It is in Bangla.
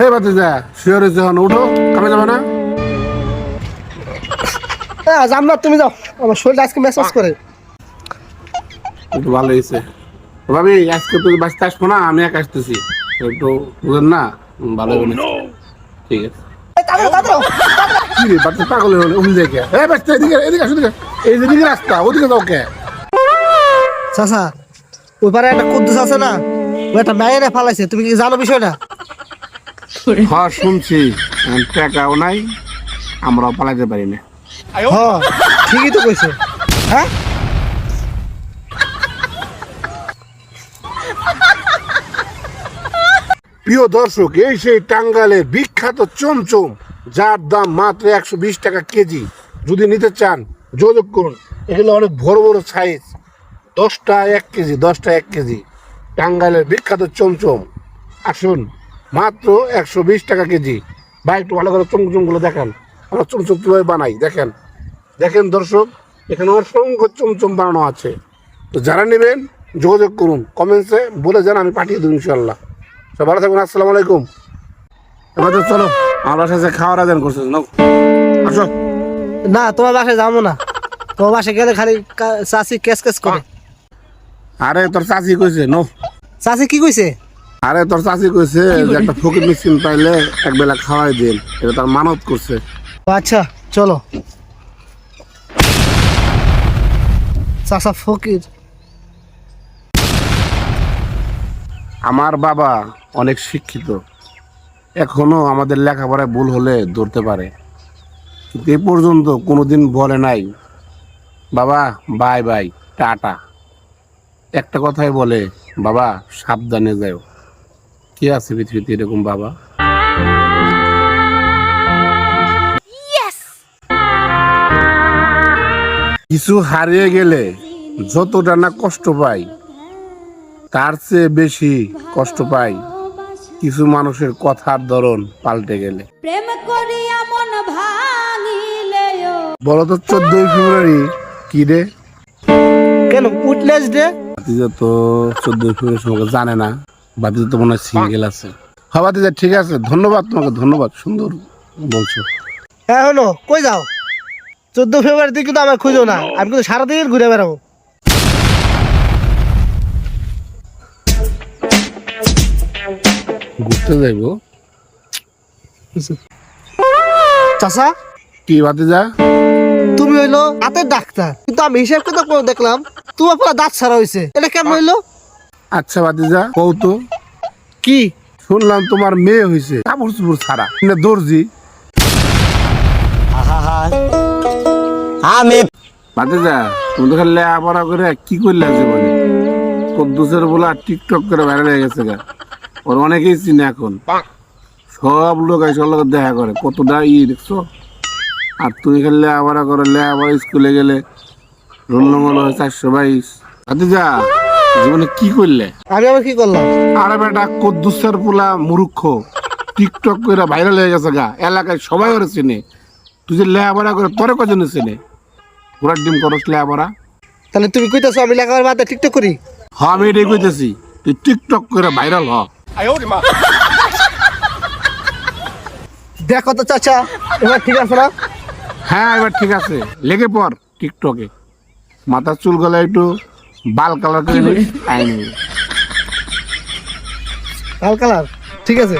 এই বাতি যা যখন উঠো কামে যাবে না? যাম না তুমি যাও। আমার শরীরটা আজকে মেসেজ করে। একটু ভালো হয়েছে। ভাবি আজকে তুই বাঁচতে আসব না আমি এক আসতেছি। একটু বুঝেন না ভালো হবে ঠিক আছে। কি রে বাচ্চা পাগল হলো উম দেখে। এই বাচ্চা এদিকে এদিকে আসো এই যে দিকে রাস্তা ওদিকে যাও কে? চাচা ওই পারে একটা কুদ্দুস আছে না? ও একটা মেয়েরে ফালাইছে তুমি কি জানো বিষয়টা? হ্যাঁ শুনছি। টাকাও নাই আমরাও পালাতে পারি না। হ্যাঁ ঠিকই তো কইছে। হ্যাঁ? প্রিয় দর্শক এই সেই টাঙ্গালের বিখ্যাত চমচম যার দাম মাত্র একশো বিশ টাকা কেজি। যদি নিতে চান যোগাযোগ করুন। এগুলো অনেক বড় বড় সাইজ দশটা এক কেজি দশটা এক কেজি। টাঙ্গালের বিখ্যাত চমচম। আসুন। মাত্র একশো বিশ টাকা কেজি। বা একটু ভালো করে চমচমগুলো দেখেন। আমরা চমচম কীভাবে বানাই দেখেন। দেখেন দর্শক এখানে অসংখ্য চমচম বানানো আছে। তো যারা নেবেন যোগাযোগ করুন কমেন্টসে বলে যান আমি পাঠিয়ে দেবো ইনশাল্লাহ সব ভালো থাকুন আসসালামু আলাইকুম। এবার তো চলো আমার বাসায় যে খাওয়ার আয়োজন করছে আসো। না তোমার বাসায় যাব না। তোমার বাসায় গেলে খালি চাচি কেস কেস করে। আরে তোর চাচি কইছে নো চাচি কি কইছে? আরে তোর চাচি কইছে যে একটা ফকির মিষ্টিন পাইলে এক বেলা খাওয়াই দিন। এটা তার মানত করছে। আচ্ছা চলো। চাচা ফকির। আমার বাবা অনেক শিক্ষিত। এখনও আমাদের লেখাপড়ায় ভুল হলে ধরতে পারে। কিন্তু এ পর্যন্ত কোনোদিন বলে নাই। বাবা বাই বাই টাটা। একটা কথাই বলে বাবা সাবধানে যাও। কে আছে পৃথিবীতে এরকম বাবা? কিছু হারিয়ে গেলে যতটা না কষ্ট পাই তার চেয়ে বেশি কষ্ট পাই কিছু মানুষের কথার ধরন পাল্টে গেলে। প্রেম করিয়া বলো তো চোদ্দই ফেব্রুয়ারি কি রে? কেন উইটনেস ডে তো চোদ্দই ফেব্রুয়ারি তোমাকে জানে না। বাতিজা তো মনে হয় সিঙ্গেল আছে। হ্যাঁ বাতিজা ঠিক আছে। ধন্যবাদ তোমাকে ধন্যবাদ। সুন্দর বলছো। হ্যাঁ হলো কই যাও? চোদ্দ ফেব্রুয়ারিতে কিন্তু আমার খুঁজো না। আমি কিন্তু সারাদিন ঘুরে বেড়াবো। ঘুরতে যাইবো। চাচা? কি বাতিজা তুমি হইল হাতের ডাক্তার। কিন্তু আমি হিসাব কথা দেখলাম। তোমার পুরো দাঁত ছাড়া হয়েছে এটা কেমন হইল? আচ্ছা বাতিজা কৌ তো কি? শুনলাম তোমার মেয়ে হয়েছে কাপড় চুপড় ছাড়া। না দর্জি। আমি বাতিজা তুমি তো খালি লেখাপড়া করে কি করলে জীবনে? কদ্দুসের বলা টিকটক করে ভাইরাল হয়ে গেছে গা। ওর অনেকেই চিনে এখন। সব লোক লগে দেখা করে। কতটা ই দেখছ? আর তুমি খালি লেখাপড়া করে। লেখাপড়া স্কুলে গেলে রোল নম্বর চারশো বাইশ। বাতিজা জীবনে কি করলে? আমি আবার কি করলাম? আরে বেটা কদ্দুসের পোলা মূর্খ। টিকটক করে ভাইরাল হয়ে গেছে গা। এলাকায় সবাই ওরে চেনে। তুই যে লেখাপড়া করে তোরে কজনে চেনে? ঘোড়ার ডিম করস লেখাপড়া? তাহলে তুমি কইতেছো আমি লেখাপড়ার বাদে টিকটক করি? হ আমি এটাই কইতেছি। তুই টিকটক করে ভাইরাল হ। দেখো তো চাচা এবার ঠিক আছে না? হ্যাঁ এবার ঠিক আছে। লেগে পর টিকটকে। মাথার চুল গলা একটু বাল কালার করে নিবি। বাল কালার ঠিক আছে।